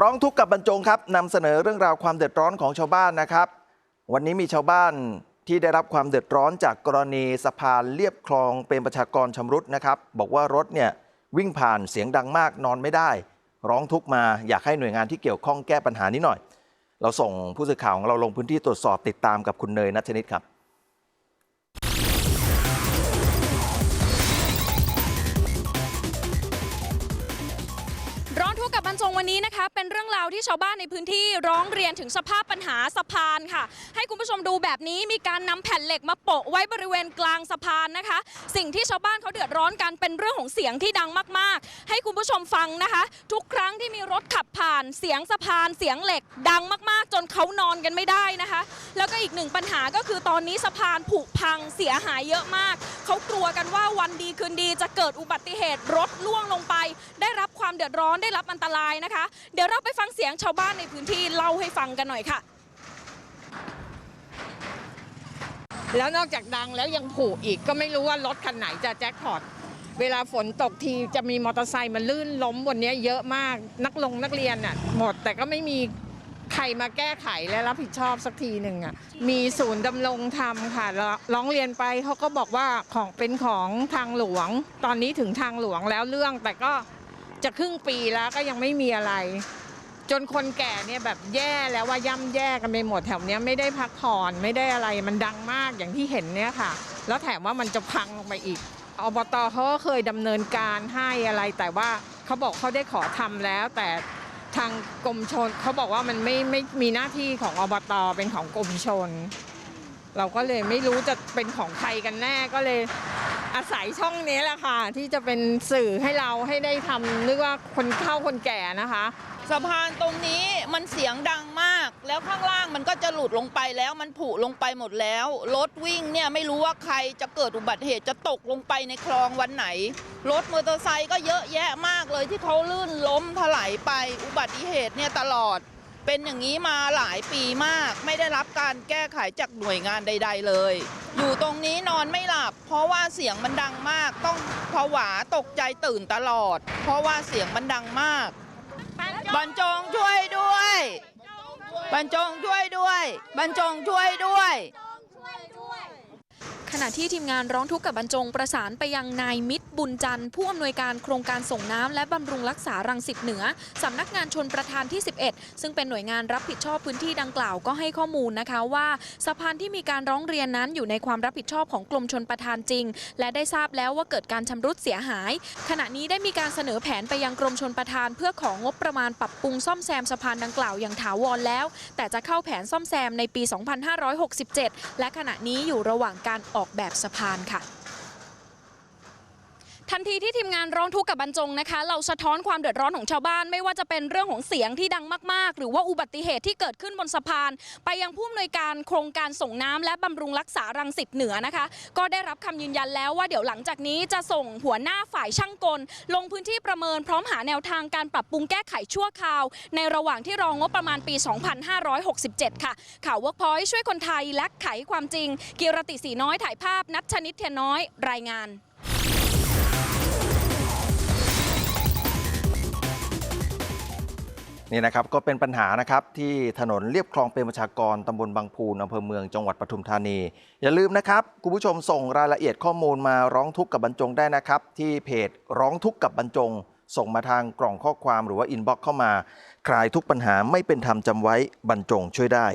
ร้องทุกข์กับบรรจงครับนำเสนอเรื่องราวความเดือดร้อนของชาวบ้านนะครับ วันนี้มีชาวบ้านที่ได้รับความเดือดร้อนจากกรณีสะพานเลียบคลองเป็นประชากรชำรุดนะครับ บอกว่ารถเนี่ยวิ่งผ่านเสียงดังมากนอนไม่ได้ ร้องทุกข์มาอยากให้หน่วยงานที่เกี่ยวข้องแก้ปัญหานี้หน่อย เราส่งผู้สื่อข่าวของเราลงพื้นที่ตรวจสอบติดตามกับคุณเนยนัชนิดครับ รทรรจงวันนี้นะคะเป็นเรื่องราวที่ชาวบ้านในพื้นที่ร้องเรียนถึงสภาพปัญหาสะพานค่ะ ให้คุณผู้ชมดูแบบนี้มีการนำแผ่นเหล็กมาโปะไว้บริเวณกลางสะพานนะคะ สิ่งที่ชาวบ้านเขาเดือดร้อนกันเป็นเรื่องของเสียงที่ดังมากๆ ให้คุณผู้ชมฟังนะคะ ทุกครั้งที่มีรถขับผ่านเสียงสะพานเสียงเหล็กดังมาก ๆ จนเขานอนกันไม่ได้นะคะ แล้วก็อีกหนึ่งปัญหาก็คือตอนนี้สะพานผุพังเสียหายเยอะมาก เขากลัวกันว่าวันดีคืนดีจะเกิดอุบัติเหตุรถล่วงลงไป ได้รับ ความเดือดร้อนได้รับอันตรายนะคะ เดี๋ยวเราไปฟังเสียงชาวบ้านในพื้นที่เล่าให้ฟังกันหน่อยค่ะ แล้วนอกจากดังแล้วยังผูกอีกก็ไม่รู้ว่ารถคันไหนจะแจ็คพอตเวลาฝนตกทีจะมีมอเตอร์ไซค์มันลื่นล้มบนนี้เยอะมากนักลงนักเรียนน่ะหมดแต่ก็ไม่มีใครมาแก้ไขและรับผิดชอบสักทีหนึ่งอะมีศูนย์ดำรงธรรมค่ะร้องเรียนไปเขาก็บอกว่าของเป็นของทางหลวง ตอนนี้ถึงทางหลวงแล้วเรื่องแต่ก็ จะครึ่งปีแล้วก็ยังไม่มีอะไร จนคนแก่เนี่ยแบบแย่แล้วว่าย่ำแย่กันไปหมดแถวเนี้ยไม่ได้พักผ่อนไม่ได้อะไรมันดังมากอย่างที่เห็นเนี่ยค่ะ แล้วแถมว่ามันจะพังลงไปอีกอบตเขาก็เคยดำเนินการให้อะไร แต่ว่าเขาบอกเขาได้ขอทำแล้ว แต่ทางกรมชนเขาบอกว่ามันไม่ไม่มีหน้าที่ของอบตเป็นของกรมชน เราก็เลยไม่รู้จะเป็นของใครกันแน่ก็เลย อาศัยช่องนี้แหละค่ะ ที่จะเป็นสื่อให้เราให้ได้ทำนึกว่าคนเข้าคนแก่นะคะ สะพานตรงนี้มันเสียงดังมาก แล้วข้างล่างมันก็จะหลุดลงไปแล้วมันผุลงไปหมดแล้ว รถวิ่งเนี่ยไม่รู้ว่าใครจะเกิดอุบัติเหตุจะตกลงไปในคลองวันไหน รถมอเตอร์ไซค์ก็เยอะแยะมากเลยที่เขาลื่นล้มถลายไปอุบัติเหตุเนี่ยตลอด เป็นอย่างนี้มาหลายปีมาก ไม่ได้รับการแก้ไขจากหน่วยงานใด ๆ เลย อยู่ตรงนี้นอนไม่หลับ เพราะว่าเสียงมันดังมาก ต้องผวาตกใจตื่นตลอด เพราะว่าเสียงมันดังมากบรรจงช่วยด้วยบรรจงช่วยด้วยบรรจงช่วยด้วยขณะที่ทีมงานร้องทุกข์กับบรรจงประสานไปยังนายมิตรบุญจันทร์ผู้อำนวยการโครงการส่งน้ำและบำรุงรักษารังสิตเหนือสำนักงานชนประทานที่ 11 ซึ่งเป็นหน่วยงานรับผิดชอบพื้นที่ดังกล่าวก็ให้ข้อมูลนะคะว่าสะพานที่มีการร้องเรียนนั้นอยู่ในความรับผิดชอบของกรมชนประทานจริง และได้ทราบแล้วว่าเกิดการชำรุดเสียหาย ขณะนี้ได้มีการเสนอแผนไปยังกรมชนประทาน เพื่อของงบประมาณปรับปรุงซ่อมแซมสะพานดังกล่าวอย่างถาวรแล้ว แต่จะเข้าแผนซ่อมแซมในปี 2567 และขณะนี้อยู่ระหว่างการออกแบบสะพานค่ะ ทันทีที่ทีมงานร้องทุกข์กับบรรจงนะคะ เราสะท้อนความเดือดร้อนของชาวบ้าน ไม่ว่าจะเป็นเรื่องของเสียงที่ดังมาก ๆ หรือว่าอุบัติเหตุที่เกิดขึ้นบนสะพาน ไปยังผู้อำนวยการโครงการส่งน้ำและบำรุงรักษารังสิตเหนือนะคะ ก็ได้รับคำยืนยันแล้วว่าเดี๋ยวหลังจากนี้จะส่งหัวหน้าฝ่ายช่างกล ลงพื้นที่ประเมินพร้อมหาแนวทางการปรับปรุงแก้ไขชั่วคราว ในระหว่างที่รองงบประมาณปี 2567 ค่ะ ข่าวเวิร์กพอยช่วยคนไทยและไขความจริง กิรติสีน้อยถ่ายภาพนัทชนิดเทียนน้อยรายงาน นี่นะครับก็เป็นปัญหานะครับที่ถนนเรียบคลองเป็นประชากรตำบลบางพูนอำเภอเมืองจังหวัดปทุมธานี อย่าลืมนะครับคุณผู้ชมส่งรายละเอียดข้อมูลมาร้องทุกข์กับบรรจงได้นะครับ ที่เพจร้องทุกข์กับบรรจง ส่งมาทางกล่องข้อความหรือว่าอินบ็อกซ์เข้ามา คลายทุกปัญหาไม่เป็นธรรมจำไว้บรรจงช่วยได้